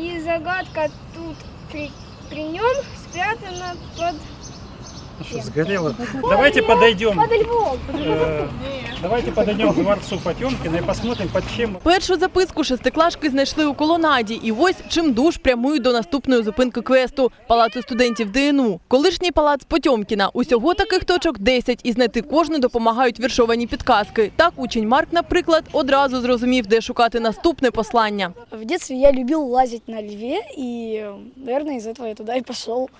И загадка тут при, при нем спрятана под, Ну что, сгорело? Давайте подойдем. под львом. э, Давайте подойдем к дворцу Потемкина и посмотрим, под чем Першу записку шестиклашки знайшли у колонаді, і ось чим душ прямують до наступної зупинки квесту – палацу студентів ДНУ. Колишній палац Потьомкіна. Усього таких точок 10, і знайти кожну допомагають віршовані підказки. Так учень Марк, наприклад, одразу зрозумів, де шукати наступне послання. В детстве я любил лазить на льве, и, наверное, из этого я туда и пошел.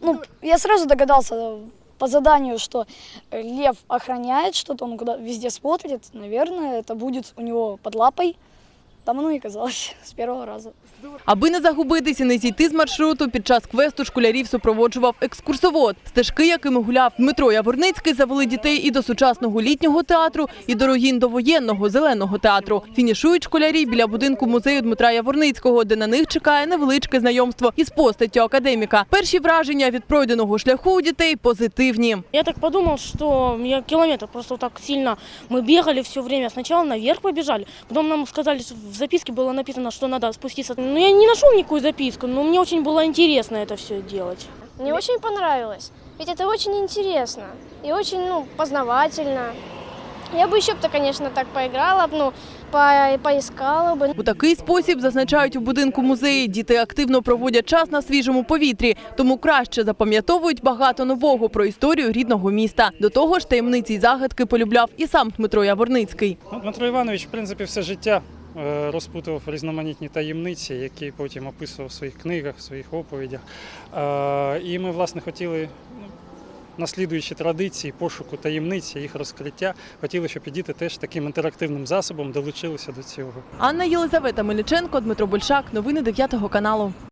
Ну, я сразу догадался по заданию, что лев охраняет что-то, он куда везде смотрит. Наверное, это будет у него под лапой. Там оно и казалось с первого раза. Аби не загубитись і не зійти з маршруту, під час квесту школярів супроводжував екскурсовод. Стежки, якими гуляв Дмитро Яворницький, завели дітей і до сучасного літнього театру, і до руїн довоєнного зеленого театру. Фінішують школярі біля будинку музею Дмитра Яворницького, де на них чекає невеличке знайомство із постаттю академіка. Перші враження від пройденого шляху у дітей позитивні. Я так подумал, что я километр просто так сильно мы бегали все время. Сначала наверх побежали, потом нам сказали, что в записке было написано, что надо спуститься. Ну я не нашел никакую записку, но мне очень было интересно это все делать. Мне очень понравилось, ведь это очень интересно и очень, ну, познавательно. Я бы еще бы, конечно, так поиграла, б, ну, по поискала бы. У такий спосіб, зазначають у будинку музеї, діти активно проводять час на свіжому повітрі, тому краще запам'ятовують багато нового про історію рідного міста. До того ж, таємниці й загадки полюбляв і сам Дмитро Яворницький. Ну, Дмитро Іванович, в принципі, все життя е, розпутував різноманітні таємниці, які потім описував в своїх книгах, в своїх оповідях. Е, І ми, власне, хотіли, ну, наслідуючи традиції пошуку таємниці, їх розкриття, хотіли, щоб і діти теж таким інтерактивним засобом долучилися до цього. Анна Єлизавета Мельниченко, Дмитро Большак. Новини 9 каналу.